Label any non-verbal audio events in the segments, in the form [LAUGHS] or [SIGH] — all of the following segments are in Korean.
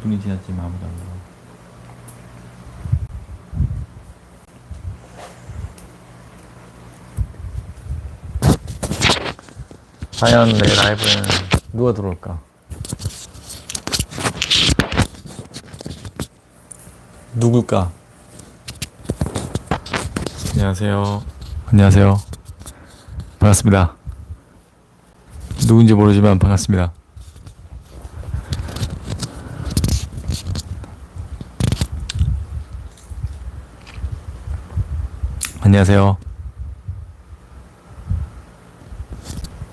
2분이 지났지만 아무도 안 들어와 과연 내 라이브는 누가 들어올까? 누굴까? 안녕하세요. 안녕하세요. 반갑습니다. 누군지 모르지만 반갑습니다. 안녕하세요.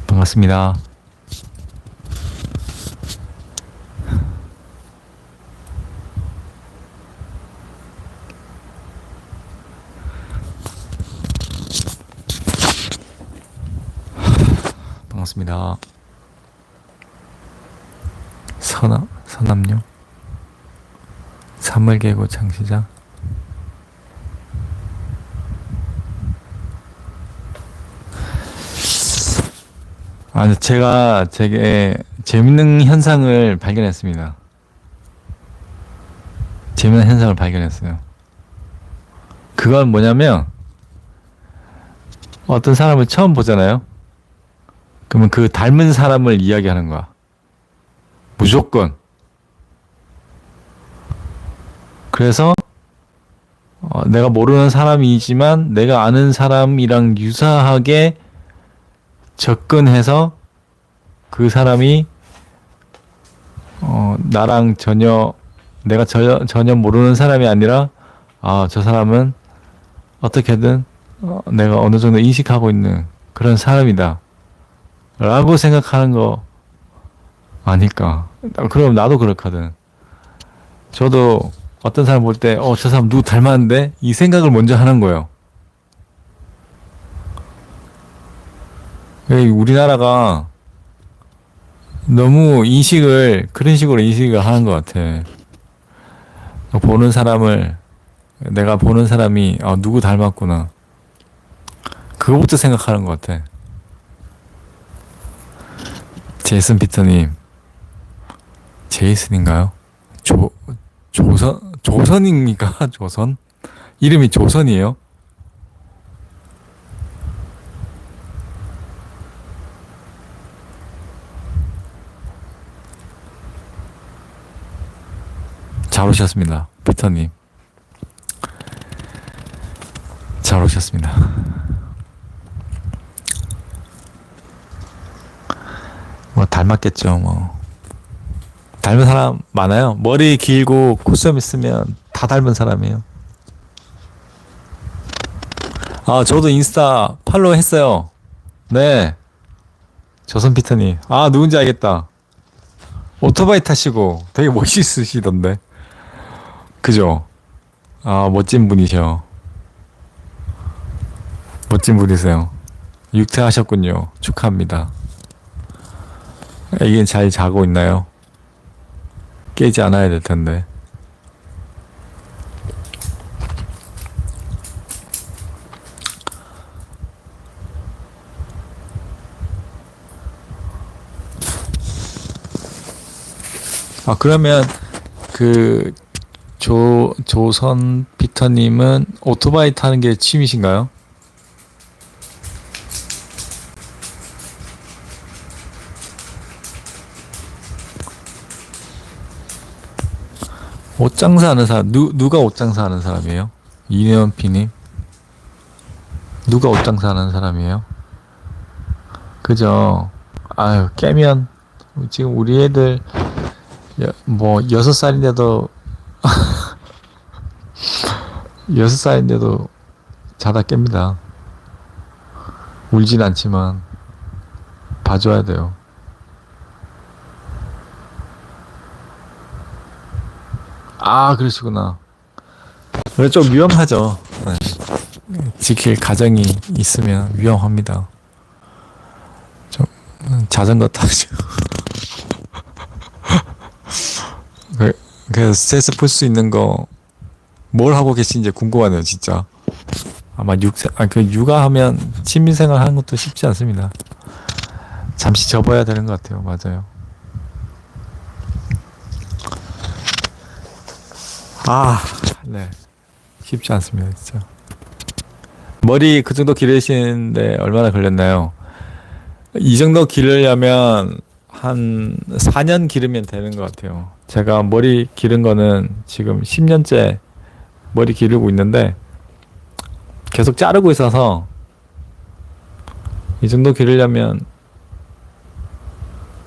반갑습니다. 반갑습니다. 선암 선암요 사물계고 장시장 아 제가 되게 재밌는 현상을 발견했습니다. 재밌는 현상을 발견했어요. 그건 뭐냐면 어떤 사람을 처음 보잖아요. 그러면 그 닮은 사람을 이야기하는 거야. 무조건. 그래서 어, 내가 모르는 사람이지만 내가 아는 사람이랑 유사하게 접근해서 그 사람이 어, 나랑 전혀 내가 전혀, 전혀 모르는 사람이 아니라 아, 저 사람은 어떻게든 어, 내가 어느 정도 인식하고 있는 그런 사람이다. 라고 생각하는 거 아닐까. 그럼 나도 그렇거든. 저도 어떤 사람 볼 때, 어, 저 사람 누구 닮았는데? 이 생각을 먼저 하는 거예요. 우리나라가 너무 인식을, 그런 식으로 인식을 하는 것 같아. 보는 사람을, 내가 보는 사람이, 아, 누구 닮았구나. 그거부터 생각하는 것 같아. 제이슨 피터님, 제이슨인가요? 조, 조선, 조선입니까? [LAUGHS] 조선? 이름이 조선이에요? 잘 오셨습니다. 피터님. 잘 오셨습니다. 뭐 닮았겠죠 뭐. 닮은 사람 많아요. 머리 길고 코스염 있으면 다 닮은 사람이에요. 아 저도 인스타 팔로우 했어요. 네. 조선 피터님. 아 누군지 알겠다. 오토바이 타시고 되게 멋있으시던데 그죠? 아 멋진 분이셔. 멋진 분이세요. 육퇴하셨군요. 축하합니다. 애기는 잘 자고 있나요? 깨지 않아야 될 텐데. 아 그러면 그 조 조선 피터님은 오토바이 타는 게 취미신가요? 옷 장사 하는 사람 누 누가 옷 장사 하는 사람이에요? 이년피님 누가 옷 장사 하는 사람이에요? 그죠? 아유 깨면 지금 우리 애들 여, 뭐 여섯 살인데도 [LAUGHS] 여섯 살인데도 자다 깹니다. 울진 않지만 봐줘야 돼요. 아, 그러시구나. 그래, 좀 위험하죠. 네. 지킬 가정이 있으면 위험합니다. 좀, 자전거 타죠. 그, 그래서 스트레스 풀 수 있는 거, 뭘 하고 계신지 궁금하네요, 진짜. 아마 육, 아, 그 육아하면 취미생활 하는 것도 쉽지 않습니다. 잠시 접어야 되는 것 같아요. 맞아요. 아, 네. 쉽지 않습니다, 진짜. 머리 그 정도 기르시는데 얼마나 걸렸나요? 이 정도 기르려면 한 4년 기르면 되는 것 같아요. 제가 머리 기른 거는 지금 10년째 머리 기르고 있는데 계속 자르고 있어서 이 정도 기르려면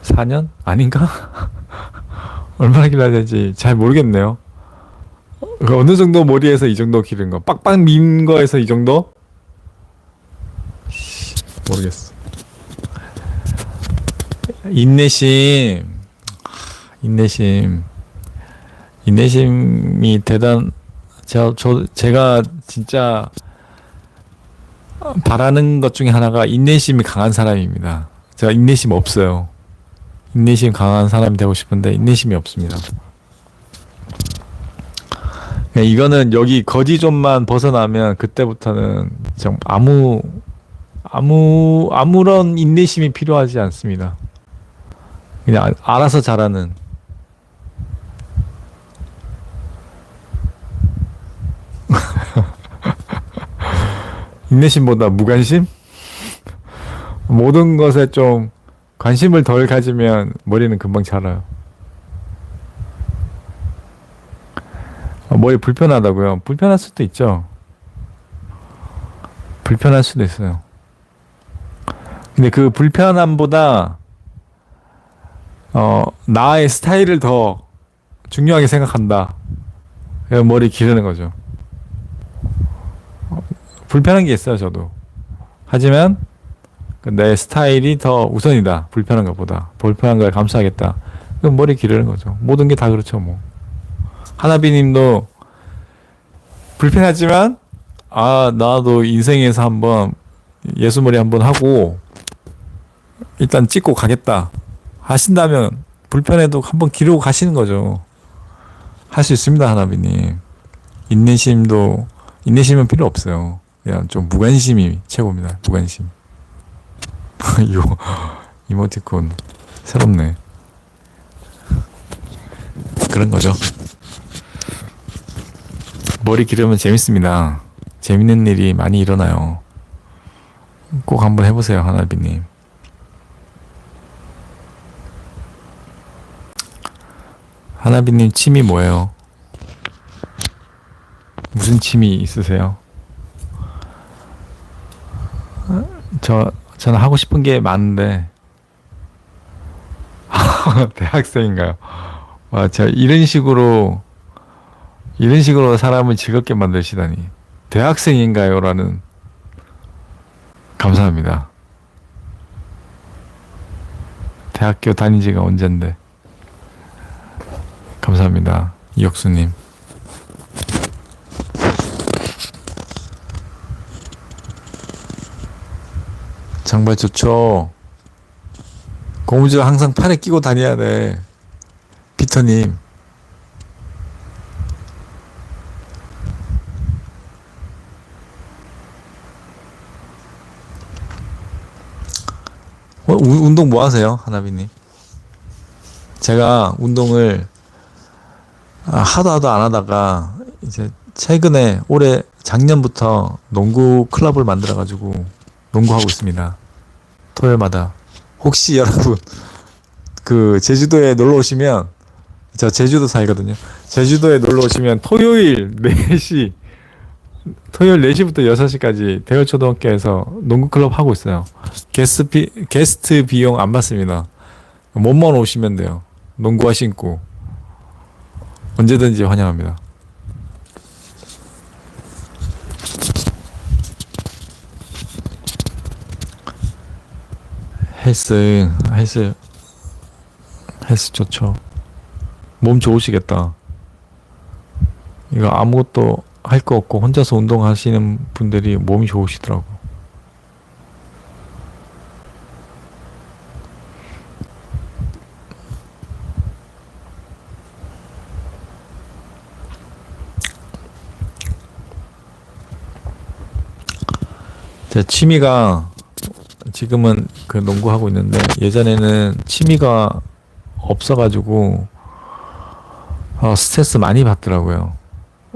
4년? 아닌가? [LAUGHS] 얼마나 길러야 되지? 잘 모르겠네요. 그 어느 정도 머리에서 이 정도 기른 거? 빡빡 민 거에서 이 정도? 씨, 모르겠어. 인내심. 인내심. 인내심이 대단, 저, 저, 제가 진짜 바라는 것 중에 하나가 인내심이 강한 사람입니다. 제가 인내심 없어요. 인내심 강한 사람이 되고 싶은데 인내심이 없습니다. 그냥 이거는 여기 거지존만 벗어나면 그때부터는 좀 아무 아무 아무런 인내심이 필요하지 않습니다. 그냥 알- 알아서 자라는 인내심보다 무관심? 모든 것에 좀 관심을 덜 가지면 머리는 금방 자라요. 아, 머리 불편하다고요? 불편할 수도 있죠. 불편할 수도 있어요. 근데 그 불편함보다 어 나의 스타일을 더 중요하게 생각한다. 머리 기르는 거죠. 어, 불편한 게 있어요, 저도. 하지만 그내 스타일이 더 우선이다. 불편한 것보다. 불편한 걸 감수하겠다. 그럼 머리 기르는 거죠. 모든 게 다 그렇죠, 뭐. 하나비 님도 불편하지만 아 나도 인생에서 한번 예수머리 한번 하고 일단 찍고 가겠다 하신다면 불편해도 한번 기르고 가시는 거죠. 할 수 있습니다, 하나비 님. 인내심도 인내심은 필요 없어요. 그냥 좀 무관심이 최고입니다. 무관심. [LAUGHS] 요 이모티콘 새롭네. 그런 거죠. 머리 기르면 재밌습니다. 재밌는 일이 많이 일어나요. 꼭 한번 해보세요, 하나비님. 하나비님 취미 뭐예요? 무슨 취미 있으세요? 어, 저 저는 하고 싶은 게 많은데 [LAUGHS] 대학생인가요? 와, 저 이런 식으로 이런 식으로 사람을 즐겁게 만드시다니 대학생인가요?라는 감사합니다. 대학교 다닌 지가 언젠데 감사합니다. 이혁수님. 장발 좋죠. 고무줄 항상 팔에 끼고 다녀야 돼. 피터님. 어, 우- 운동 뭐 하세요, 하나비님? 제가 운동을 아, 하도 하도 안 하다가 이제 최근에 올해 작년부터 농구 클럽을 만들어 가지고 농구하고 있습니다. 토요일마다 혹시 여러분 [LAUGHS] 그 제주도에 놀러 오시면 저 제주도 살거든요. 제주도에 놀러 오시면 토요일 [LAUGHS] 4시 토요일 4시부터 6시까지 대열초등학교에서 농구 클럽 하고 있어요. 게스트 비, 게스트 비용 안 받습니다. 몸만 오시면 돼요. 농구화 신고 언제든지 환영합니다. 헬스 헬스 헬스 좋죠. 몸 좋으시겠다. 이거 아무것도 할 거 없고 혼자서 운동하시는 분들이 몸이 좋으시더라고. 제 취미가 지금은 그 농구하고 있는데 예전에는 취미가 없어가지고 어, 스트레스 많이 받더라고요.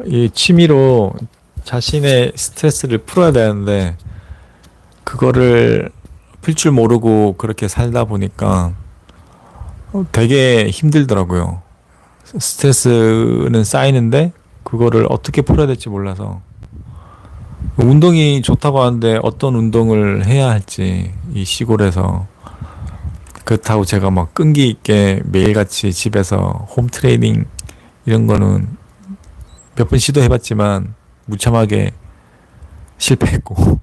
이 취미로 자신의 스트레스를 풀어야 되는데 그거를 풀 줄 모르고 그렇게 살다 보니까 어, 되게 힘들더라고요. 스트레스는 쌓이는데 그거를 어떻게 풀어야 될지 몰라서 운동이 좋다고 하는데 어떤 운동을 해야 할지 이 시골에서 그렇다고 제가 막 끈기 있게 매일같이 집에서 홈 트레이닝 이런 거는 몇 번 시도해봤지만 무참하게 실패했고.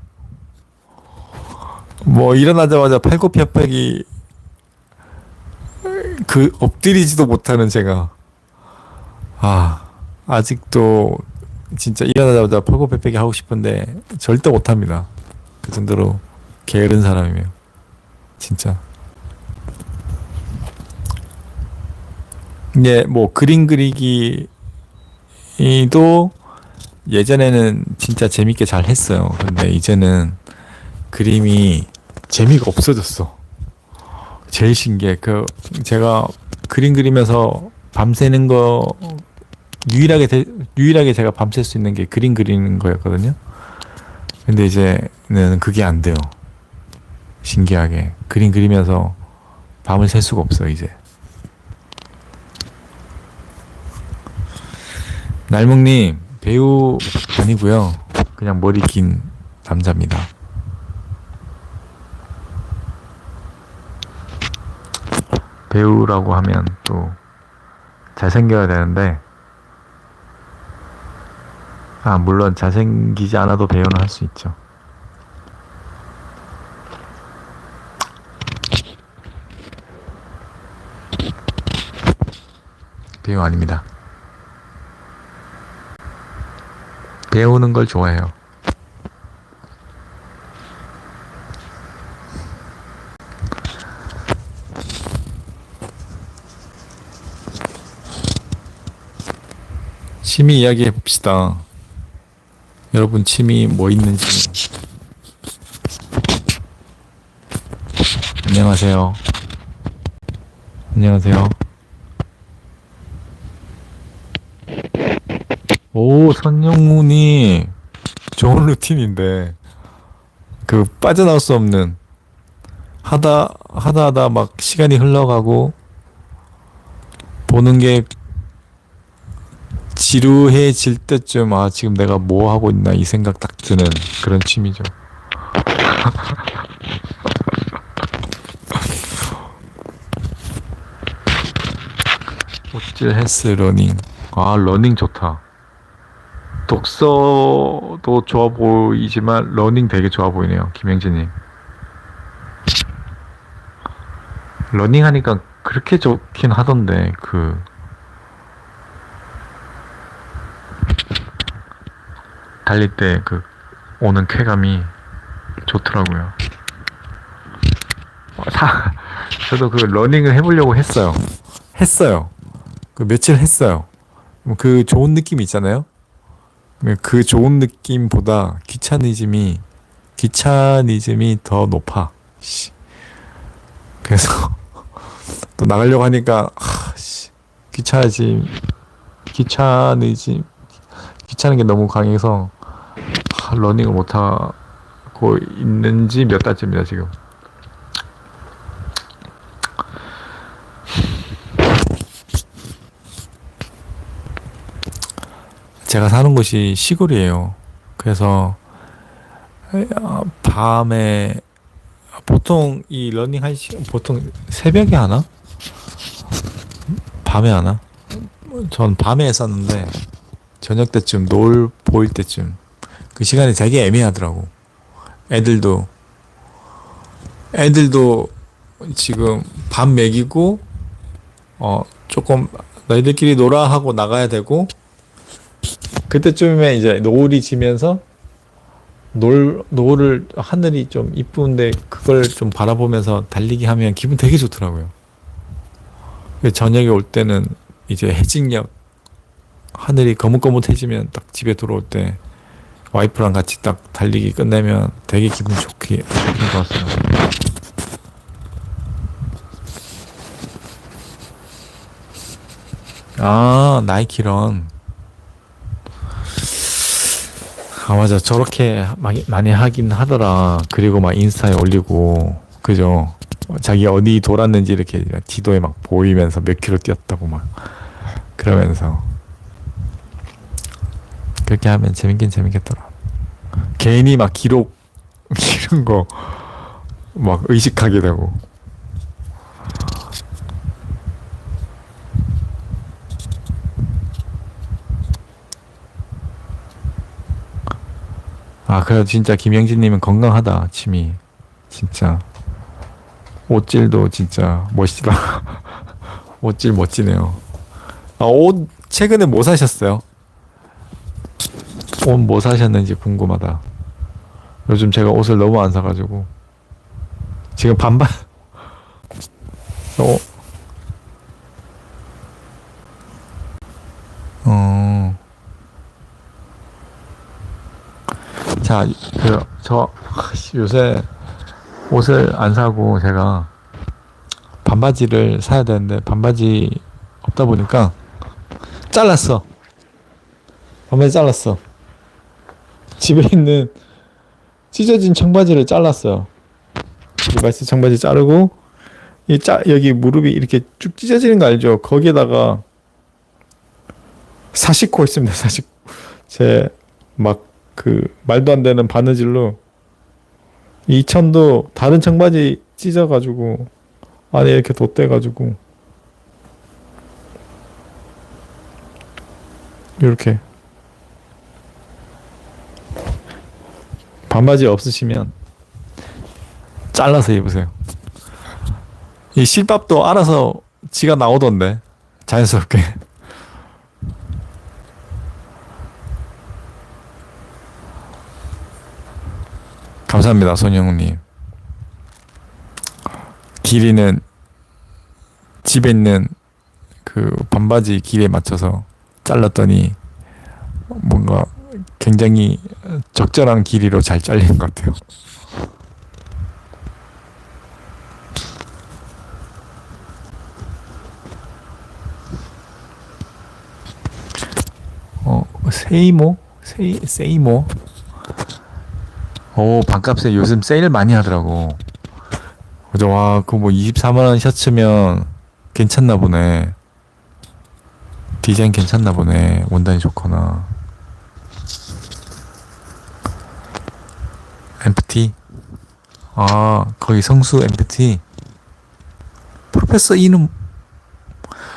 뭐 일어나자마자 팔굽혀 펴기 그 엎드리지도 못하는 제가. 아 아직도 진짜 일어나자마자 팔굽혀펴기 하고 싶은데 절대 못합니다. 그 정도로 게으른 사람이에요. 진짜. 이제 뭐 그림 그리기도 예전에는 진짜 재밌게 잘 했어요. 근데 이제는 그림이 재미가 없어졌어. 제일 신기해. 그 제가 그림 그리면서 밤새는 거 유일하게 대- 유일하게 제가 밤샐 수 있는 게 그림 그리는 거였거든요. 근데 이제는 그게 안 돼요. 신기하게 그림 그리면서 밤을 샐 수가 없어 이제. 날목님 배우 아니고요. 그냥 머리 긴 남자입니다. 배우라고 하면 또 잘생겨야 되는데 아 물론 잘생기지 않아도 배우는 할 수 있죠. 배우 아닙니다. 배우는 걸 좋아해요. 취미 이야기 해 봅시다. 여러분 취미 뭐 있는지. 안녕하세요. 안녕하세요. 오, 선영훈이 좋은 루틴인데 그 빠져나올 수 없는 하다 하다 하다 막 시간이 흘러가고 보는 게 지루해질 때쯤 아 지금 내가 뭐 하고 있나 이 생각 딱 드는 그런 취미죠. [LAUGHS] 옷질 헬스 러닝 아 러닝 좋다. 독서도 좋아 보이지만 러닝 되게 좋아 보이네요 김영진님. 러닝 하니까 그렇게 좋긴 하던데 그 달릴 때 그 오는 쾌감이 좋더라고요. 어, 사, [LAUGHS] 저도 그 러닝을 해보려고 했어요. 했어요. 그 며칠 했어요. 뭐그 좋은 느낌 있잖아요. 그 좋은 느낌보다 귀차니즘이 귀차니즘이 더 높아. 씨. 그래서 [LAUGHS] 또 나가려고 하니까 하, 씨. 귀차니즘 귀차니즘 귀찮은 게 너무 강해서 하, 러닝을 못 하고 있는지 몇 달째입니다 지금. 제가 사는 곳이 시골이에요. 그래서 어, 밤에 보통 이 러닝 한 시간 보통 새벽에 하나? 밤에 하나? 전 밤에 했었는데 저녁 때쯤 노을 보일 때쯤 그 시간이 되게 애매하더라고. 애들도 애들도 지금 밤 먹이고 어 조금 너희들끼리 놀아 하고 나가야 되고 그때쯤에 이제 노을이 지면서 노을 노을을 하늘이 좀 이쁜데 그걸 좀 바라보면서 달리기 하면 기분 되게 좋더라고요. 그 저녁에 올 때는 이제 해질녘 하늘이 거뭇거뭇해지면 딱 집에 들어올 때 와이프랑 같이 딱 달리기 끝내면 되게 기분 좋게 좋긴 좋았어요. 아 나이키런. 아 맞아. 저렇게 많이 하긴 하더라. 그리고 막 인스타에 올리고. 그죠? 자기 어디 돌았는지 이렇게 지도에 막 보이면서 몇 킬로 뛰었다고 막 그러면서. 그렇게 하면 재밌긴 재밌겠더라. 괜히 막 기록, 이런 거, 막 의식하게 되고. 아, 그래도 진짜 김영진님은 건강하다, 침이. 진짜. 옷질도 진짜 멋있다. [LAUGHS] 옷질 멋지네요. 아, 옷, 최근에 뭐 사셨어요? 옷 뭐 사셨는지 궁금하다. 요즘 제가 옷을 너무 안 사가지고. 지금 반반. [LAUGHS] 어. 어. 자, 그, 저, 요새 옷을 안 사고 제가 반바지를 사야 되는데 반바지 없다 보니까 잘랐어. 반바지 잘랐어. 집에 있는 찢어진 청바지를 잘랐어요. 리바이스 청바지 자르고 이 짜, 여기 무릎이 이렇게 쭉 찢어지는 거 알죠? 거기에다가 사시코 있습니다. 사시코. 제막 그 말도 안 되는 바느질로 이 천도 다른 청바지 찢어가지고 안에 이렇게 덧대가지고 이렇게 반바지 없으시면 잘라서 입으세요. 이 실밥도 알아서 지가 나오던데 자연스럽게. [LAUGHS] 감사합니다, 손영우님. 길이는 집에 있는 그 반바지 길이에 맞춰서 잘랐더니 뭔가 굉장히 적절한 길이로 잘 잘린 것 같아요. 어, 세이모? 세이, 세이모? 오, 반값에 요즘 세일 많이 하더라고. 그죠? 와, 그거 뭐 24만원 셔츠면 괜찮나 보네. 디자인 괜찮나 보네. 원단이 좋거나. 엠프티? 아, 거기 성수 엠프티? 프로페서 E는,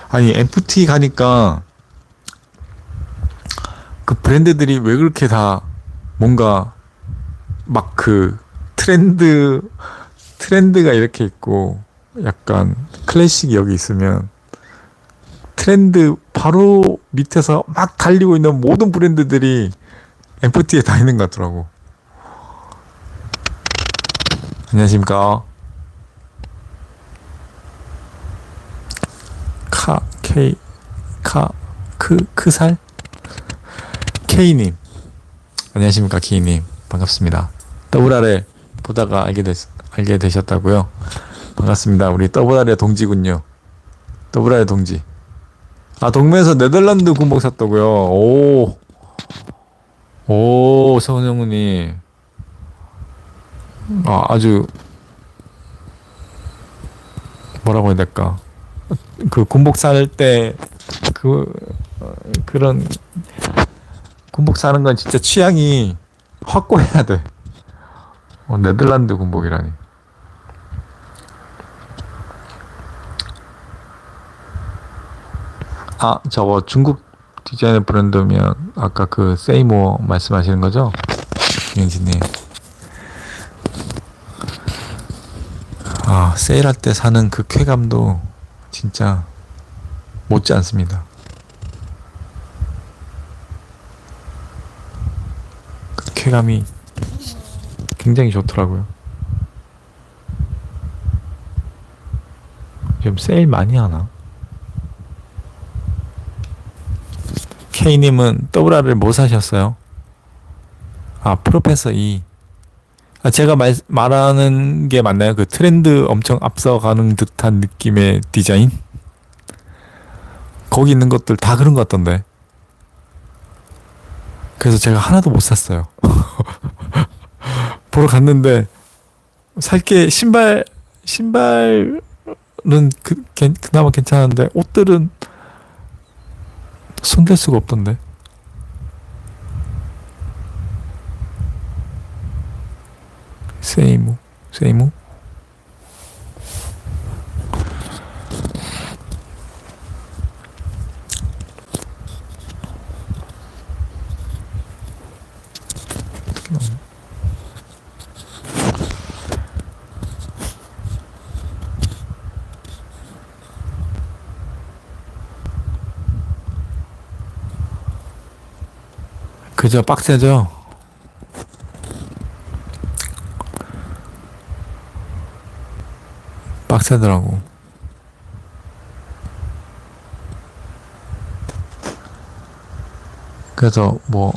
아니, 엠프티 가니까 그 브랜드들이 왜 그렇게 다 뭔가 막 그 트렌드 트렌드가 이렇게 있고 약간 클래식이 여기 있으면 트렌드 바로 밑에서 막 달리고 있는 모든 브랜드들이 엠프티에 다 있는 것 같더라고. 안녕하십니까. 카, K, 카, 크, 크살? K님. 안녕하십니까, K님. 반갑습니다. 더블 아래 보다가 알게, 됐, 알게 되셨다고요? 반갑습니다. 우리 더블 아래 동지군요. 더블 아래 동지. 아, 동매에서 네덜란드 군복 샀다고요? 오. 오, 서은영님. 아, 아주, 뭐라고 해야 될까. 그 군복 살 때, 그, 어, 그런, 군복 사는 건 진짜 취향이 확고해야 돼. 어, 네덜란드 군복이라니. 아, 저거 중국 디자인의 브랜드면 아까 그 세이모 말씀하시는 거죠? 김현진님. 아, 세일할 때 사는 그 쾌감도 진짜 못지 않습니다. 그 쾌감이 굉장히 좋더라고요. 지금 세일 많이 하나? K님은 더블R을 뭐 사셨어요? 아, 프로페서 E. 아, 제가 말, 말하는 게 맞나요? 그 트렌드 엄청 앞서가는 듯한 느낌의 디자인? 거기 있는 것들 다 그런 것 같던데. 그래서 제가 하나도 못 샀어요. [LAUGHS] 보러 갔는데 살게 신발 신발은 그, 괜- 그나마 괜찮은데 옷들은 손댈 수가 없던데. 세이무 세이무 그저 빡세죠. 빡세더라고. 그래서 뭐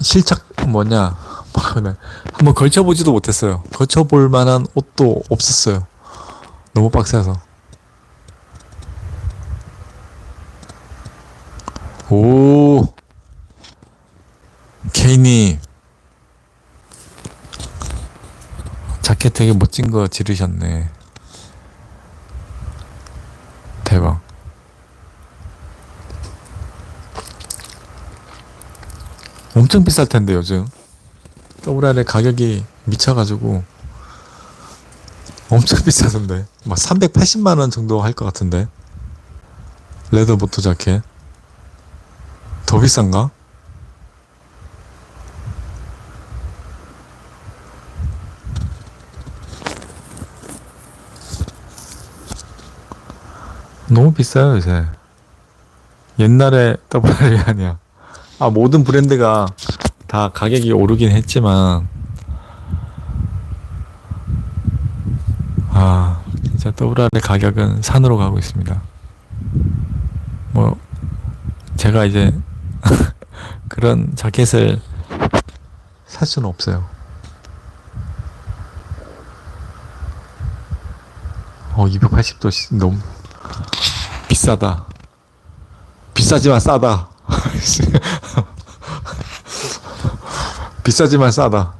실착 뭐냐 한번 걸쳐보지도 못했어요. 걸쳐볼 만한 옷도 없었어요. 너무 빡세서. 오 케이님 자켓 되게 멋진 거 지르셨네. 대박. 엄청 비쌀 텐데 요즘. WR의 가격이 미쳐가지고 엄청 [LAUGHS] 비싸던데. 막 380만 원 정도 할 것 같은데. 레더보트 자켓. 더 비싼가? 너무 비싸요 요새. 옛날에 WR이 아니야 아 모든 브랜드가 다 가격이 오르긴 했지만 아 진짜 WR의 가격은 산으로 가고 있습니다 뭐 제가 이제 [LAUGHS] 그런 자켓을 살 수는 없어요 어 280도 너무 비싸다. 비싸지만 싸다. [LAUGHS] 비싸지만 싸다.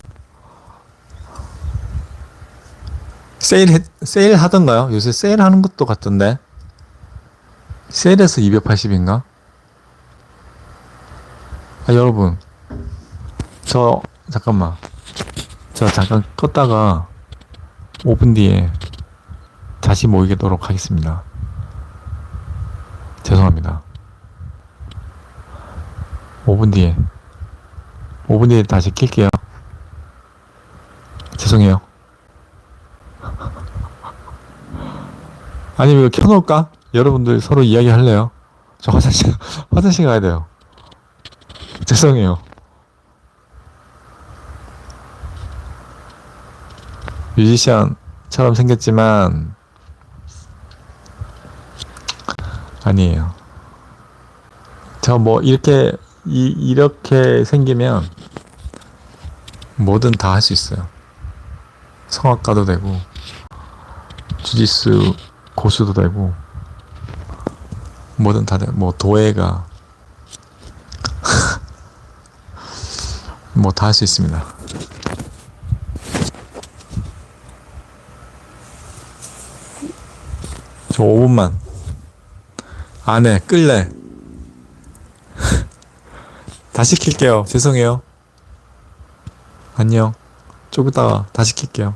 세일 해, 세일 하던가요? 요새 세일 하는 것도 같던데. 세일해서 280인가? 아, 여러분. 저, 잠깐만. 저 잠깐 껐다가 5분 뒤에 다시 모이도록 하겠습니다. 죄송합니다. 5분 뒤에 5분 뒤에 다시 킬게요. 죄송해요. 아니면 이거 켜놓을까? 여러분들 서로 이야기 할래요? 저 화장실 [LAUGHS] 화장실 가야 돼요. 죄송해요. 뮤지션처럼 생겼지만 아니에요. 저 뭐 이렇게 이, 이렇게 생기면 뭐든 다 할 수 있어요. 성악가도 되고 주짓수 고수도 되고 뭐든 다 돼. 뭐 도예가 [LAUGHS] 뭐 다 할 수 있습니다. 저 5분만 안해 끌래 다시 킬게요. 죄송해요. 안녕. 좀 이따가 다시 킬게요